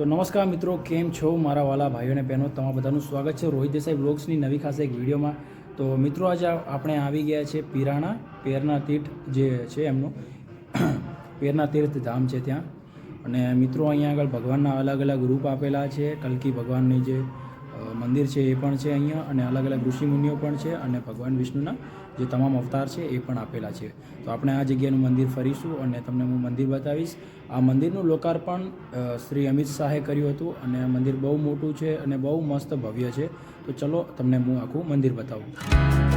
તો નમસ્કાર મિત્રો, કેમ છો મારા વાલા ભાઈઓ અને બહેનો? તમારા બધાનું સ્વાગત છે રોહિત દેસાઈ બ્લોગ્સની નવી ખાસ એક વિડીયોમાં. તો મિત્રો, આજે આપણે આવી ગયા છે પીરાણા, પેરના તીર્થ જે છે એમનું, પેરના તીર્થ ધામ છે ત્યાં. અને મિત્રો, અહીંયા આગળ ભગવાનના અલગ અલગ રૂપ આપેલા છે. કલ્કી ભગવાનની જે મંદિર છે એ પણ છે અહીંયા અને અલગ અલગ ઋષિમુનિઓ પણ છે અને ભગવાન વિષ્ણુના જે તમામ અવતાર છે એ પણ આપેલા છે. તો આપણે આ જગ્યાનું મંદિર ફરીશું અને તમને હું મંદિર બતાવીશ. આ મંદિરનું લોકાર્પણ શ્રી અમિત શાહે કર્યું હતું અને આ મંદિર બહુ મોટું છે અને બહુ મસ્ત ભવ્ય છે. તો ચલો તમને હું આખું મંદિર બતાવું.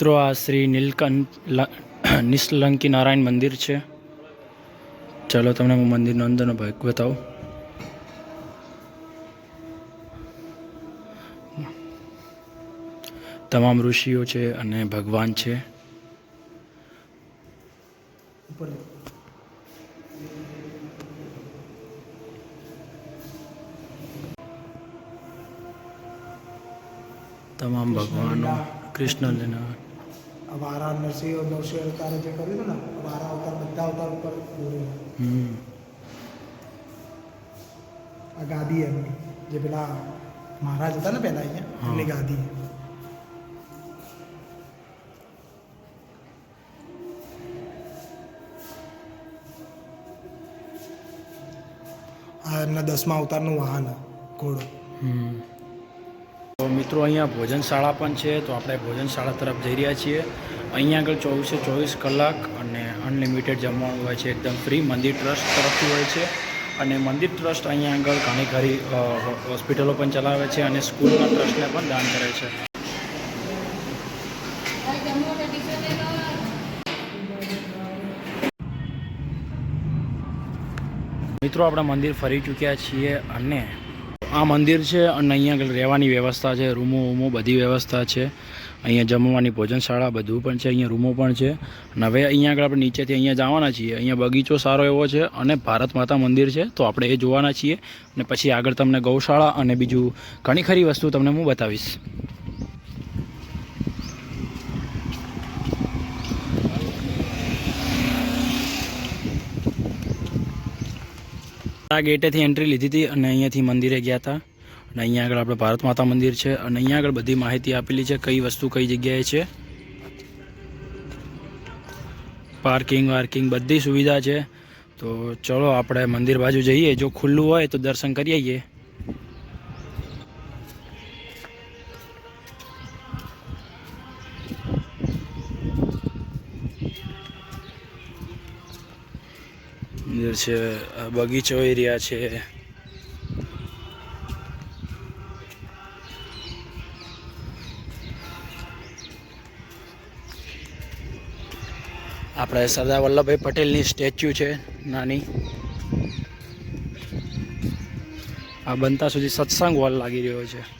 મિત્રો, આ શ્રી નીલકંઠ નિષ્લંકી નારાયણ મંદિર છે. ચાલો તમને હું મંદિરનો અંદરનો ભાગ બતાવું. તમામ ઋષિઓ છે અને ભગવાન છે. તમામ ભગવાનો કૃષ્ણ લીલા આ નરસિંહ નરસિંહ અવતારે જે કર્યું હતું ને વારા અવતાર બધા અવતાર ઉપર દોરેલા. આ ગાદી એમની જે પેલા મહારાજ હતા ને પહેલા અહીંયા. એમની ગાદી આ એમના દસમા અવતારનું વાહન ઘોડો. તો મિત્રો, અહીંયા ભોજનશાળા પણ છે, તો આપણે ભોજનશાળા તરફ જઈ રહ્યા છીએ. અહીંયા આગળ ચોવીસે ચોવીસ કલાક અને અનલિમિટેડ જમવાનું હોય છે, એકદમ ફ્રી. મંદિર ટ્રસ્ટ તરફથી હોય છે અને મંદિર ટ્રસ્ટ અહીંયા આગળ ઘણી ખરી હોસ્પિટલો પણ ચલાવે છે અને સ્કૂલના ટ્રસ્ટને પણ દાન કરે છે. મિત્રો, આપણે મંદિર ફરી ચૂક્યા છીએ અને આ મંદિર છે અને અહીંયા રહેવાની વ્યવસ્થા છે, રૂમો વૂમો બધી વ્યવસ્થા છે. અહીંયા જમવાની ભોજનશાળા બધું પણ છે, અહીંયા રૂમો પણ છે. અને હવે અહીંયા આગળ આપણે નીચેથી અહીંયા જવાના છીએ. અહીંયા બગીચો સારો એવો છે અને ભારત માતા મંદિર છે, તો આપણે એ જોવાના છીએ. અને પછી આગળ તમને ગૌશાળા અને બીજું ઘણી ખરી વસ્તુ તમને હું બતાવીશ. આ ગેટેથી એન્ટ્રી લીધી હતી અને અહીંયાથી મંદિરે ગયા હતા. અને અહીંયા આગળ આપણે ભારત માતા મંદિર છે અને અહીંયા આગળ બધી માહિતી આપેલી છે કઈ વસ્તુ કઈ જગ્યાએ છે. પાર્કિંગ વાર્કિંગ બધી સુવિધા છે. તો ચલો આપણે મંદિર બાજુ જઈએ. જો ખુલ્લું હોય તો દર્શન કરી આવીએ. મંદિર છે, આ બગીચો એરિયા છે. આપણે સરદાર વલ્લભભાઈ પટેલની સ્ટેચ્યુ છે, નાની. આ બનતા સુધી સત્સંગ હોલ લાગી રહ્યો છે.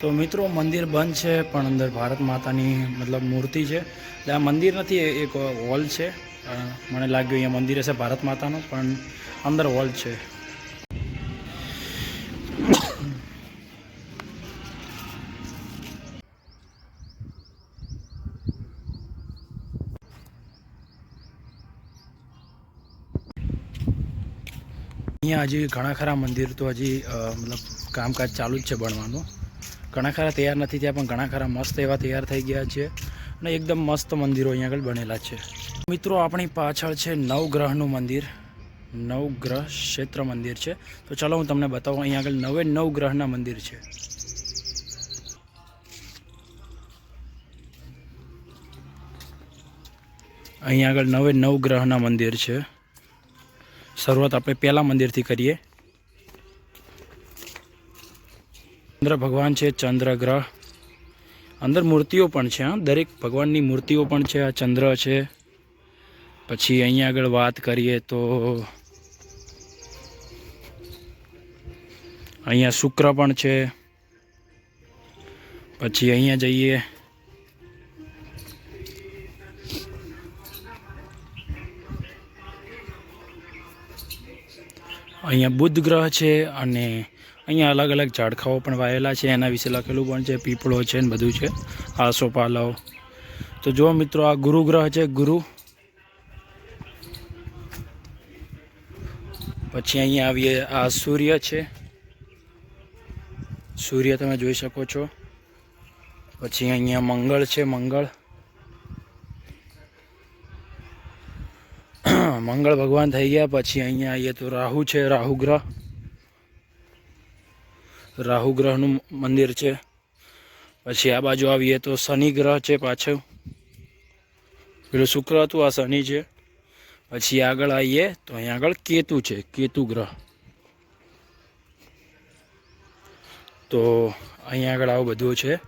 તો મિત્રો, મંદિર બંધ છે, પણ અંદર ભારત માતાની, મતલબ મૂર્તિ છે. એટલે આ મંદિર નથી એક હોલ છે. મને લાગ્યું અહીંયા મંદિર હશે ભારત માતાનું, પણ અંદર હોલ છે. અહીંયા હજી ઘણા ખરા મંદિર તો હજી મતલબ કામકાજ ચાલુ જ છે બનવાનું. ઘણા ખરા તૈયાર નથી થયા, પણ ઘણા ખરા મસ્ત એવા તૈયાર થઈ ગયા છે અને એકદમ મસ્ત મંદિરો અહીંયા આગળ બનેલા છે. મિત્રો, આપણી પાછળ છે નવગ્રહનું મંદિર. નવગ્રહ ક્ષેત્ર મંદિર છે. તો ચાલો હું તમને બતાવું, અહીંયા આગળ નવે નવ ગ્રહના મંદિર છે. અહીંયા આગળ નવે નવ ગ્રહના મંદિર છે. શરૂઆત આપણે પહેલાં મંદિરથી કરીએ. ચંદ્ર ભગવાન છે, ચંદ્ર ગ્રહ. અંદર મૂર્તિઓ પણ છે, હા. દરેક ભગવાનની મૂર્તિઓ પણ છે, આ ચંદ્ર છે. પછી અહીંયા આગળ વાત કરીએ તો અહીંયા શુક્ર પણ છે. પછી અહીંયા જઈએ. અહીંયા બુધ ગ્રહ છે અને અહીંયા અલગ અલગ ઝાડખાઓ પણ વાયેલા છે, એના વિશે લખેલું પણ છે, પીપળો છે ને બધું છે આસોપાલવ તો જો મિત્રો, આ ગુરુ ગ્રહ છે, ગુરુ. પછી અહીંયા આવીએ, આ સૂર્ય છે. સૂર્ય તમે જોઈ શકો છો. પછી અહીંયા મંગળ છે, મંગળ. મંગળ ભગવાન થઈ ગયા, પછી અહીંયા આવીએ તો રાહુ છે, રાહુ ગ્રહ. રાહુ ગ્રહનું મંદિર છે. પછી આ બાજુ આવીએ તો શનિ ગ્રહ છે પાછળ. પેલું શુક્ર હતું, આ શનિ છે. પછી આગળ આવીએ તો અહીંયા આગળ કેતુ છે, કેતુ ગ્રહ. તો અહીંયા આગળ આવું બધું છે.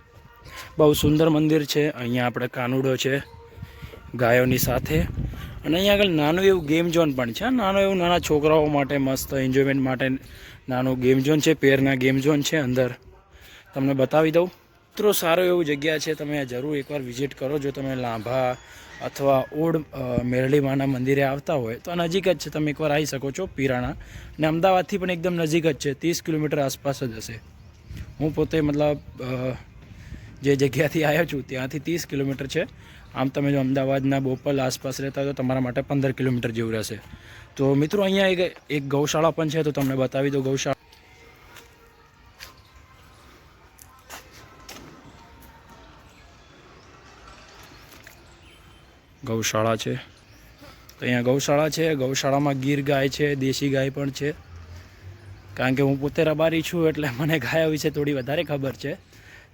બહુ સુંદર મંદિર છે. અહીંયા આપણે કાનુડો છે ગાયોની સાથે. અને અહીંયા આગળ નાનું એવું ગેમ ઝોન પણ છે. નાનું એવું નાના છોકરાઓ માટે મસ્ત એન્જોયમેન્ટ માટે નાનું ગેમ ઝોન છે, પેરના ગેમ ઝોન છે અંદર. તમને બતાવી દઉં. મિત્રો, સારો એવું જગ્યા છે, તમે જરૂર એકવાર વિઝિટ કરો. જો તમે લાંભા અથવા ઓડ મેરળીમાના મંદિરે આવતા હોય, તો નજીક જ છે. તમે એકવાર આવી શકો છો પીરાણા. ને અમદાવાદથી પણ એકદમ નજીક જ છે. ત્રીસ કિલોમીટર આસપાસ જ હશે. હું પોતે મતલબ જે જગ્યાથી આવ્યો છું, ત્યાંથી ત્રીસ કિલોમીટર છે. આમ તમે જો અમદાવાદના બોપલ આસપાસ રહેતા તો તમારા માટે પંદર કિલોમીટર જેવું રહેશે. તો મિત્રો, અહીંયા એક એક ગૌશાળા પણ છે, તો તમને બતાવી દો ગૌશાળા. ગૌશાળા છે. તો અહીંયા ગૌશાળા છે, ગૌશાળામાં ગીર ગાય છે, દેશી ગાય પણ છે. કારણ કે હું પોતે રબારી છું, એટલે મને ગાય વિશે થોડી વધારે ખબર છે.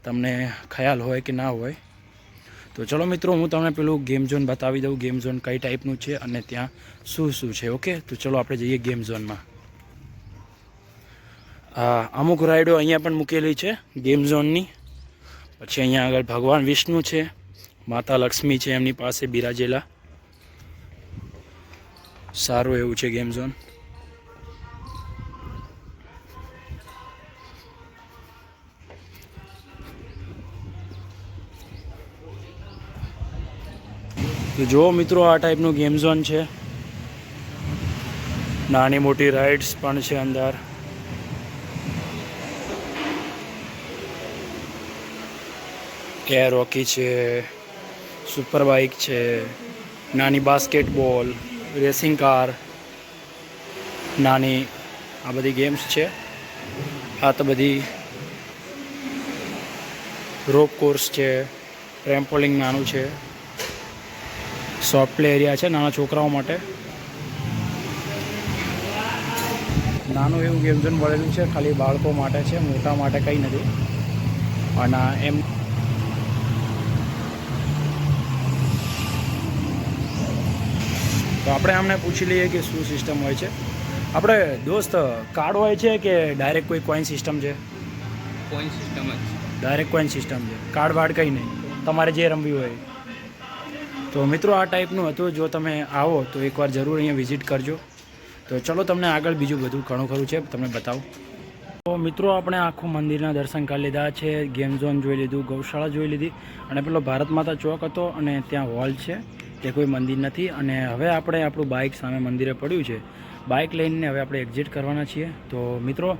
તમને ખ્યાલ હોય કે ના હોય, તો ચલો મિત્રો, હું તમને પેલું ગેમ ઝોન બતાવી દઉં. ગેમ ઝોન કઈ ટાઈપનું છે અને ત્યાં શું શું છે ઓકે તો ચલો આપણે જઈએ ગેમ ઝોનમાં અમુક રાઈડો અહીંયા પણ મૂકેલી છે ગેમ ઝોનની પછી અહીંયા આગળ ભગવાન વિષ્ણુ છે, માતા લક્ષ્મી છે એમની પાસે બિરાજેલા. સારું એવું છે ગેમ ઝોન તો જુઓ મિત્રો, આ ટાઈપનું ગેમ ઝોન છે. નાની મોટી રાઇડ્સ પણ છે અંદર. એર હોકી છે સુપર બાઇક છે, નાની બાસ્કેટબોલ રેસિંગ કાર નાની આ બધી ગેમ્સ છે. આ તો બધી રોપ કોર્સ છે ટ્રેમ્પોલિંગ નાનું છે. સોફ્ટ પ્લે એરિયા છે નાના છોકરાઓ માટે. નાનું એવું ગેમ ઝોન મળેલું છે ખાલી બાળકો માટે છે મોટા માટે કંઈ નથી. અને એમ તો આપણે આમને પૂછી લઈએ કે શું સિસ્ટમ હોય છે. આપણે દોસ્ત કાર્ડ હોય છે કે ડાયરેક્ટ કોઈ કોઈન સિસ્ટમ છે? કોઈન સિસ્ટમ જ ડાયરેક્ટ કોઈન સિસ્ટમ છે. કાર્ડ વાર્ડ કંઈ નહીં. તમારે જે રમવી હોય. તો મિત્રો આ ટાઈપનું હતું. જો તમે આવો તો એકવાર જરૂર અહીંયા વિઝિટ કરજો. તો ચલો તમને આગળ બીજું બધું ઘણું ખરું છે, તમને બતાવું. તો મિત્રો આપણે આખું મંદિરના દર્શન કરી લીધા છે, ગેમ ઝોન જોઈ લીધું, ગૌશાળા જોઈ લીધી. અને પેલો ભારત માતા ચોક હતો અને ત્યાં હોલ છે તે કોઈ મંદિર નથી. અને હવે આપણે આપણું બાઇક સામે મંદિરે પડ્યું છે. બાઇક લઈને હવે આપણે એક્ઝિટ કરવાના છીએ. તો મિત્રો,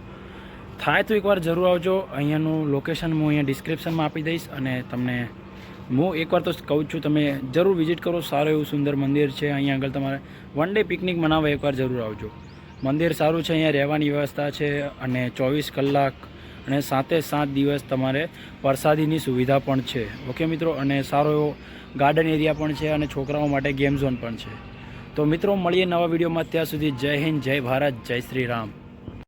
થાય તો એકવાર જરૂર આવજો. અહીંયાનું લોકેશન હું અહીંયા ડિસ્ક્રિપ્શનમાં આપી દઈશ અને તમને હું એકવાર તો કહું છું, તમે જરૂર વિઝિટ કરો. સારું એવું સુંદર મંદિર છે. અહીંયા આગળ તમારે વન ડે પિકનિક મનાવવા એકવાર જરૂર આવજો. મંદિર સારું છે, અહીંયા રહેવાની વ્યવસ્થા છે અને ચોવીસ કલાક અને સાતે સાત દિવસ તમારે પ્રસાદીની સુવિધા પણ છે. ઓકે મિત્રો? અને સારો એવો ગાર્ડન એરિયા પણ છે અને છોકરાઓ માટે ગેમ ઝોન પણ છે. તો મિત્રો, મળીએ નવા વિડીયોમાં ત્યાં સુધી જય હિન્દ, જય ભારત, જય શ્રી રામ.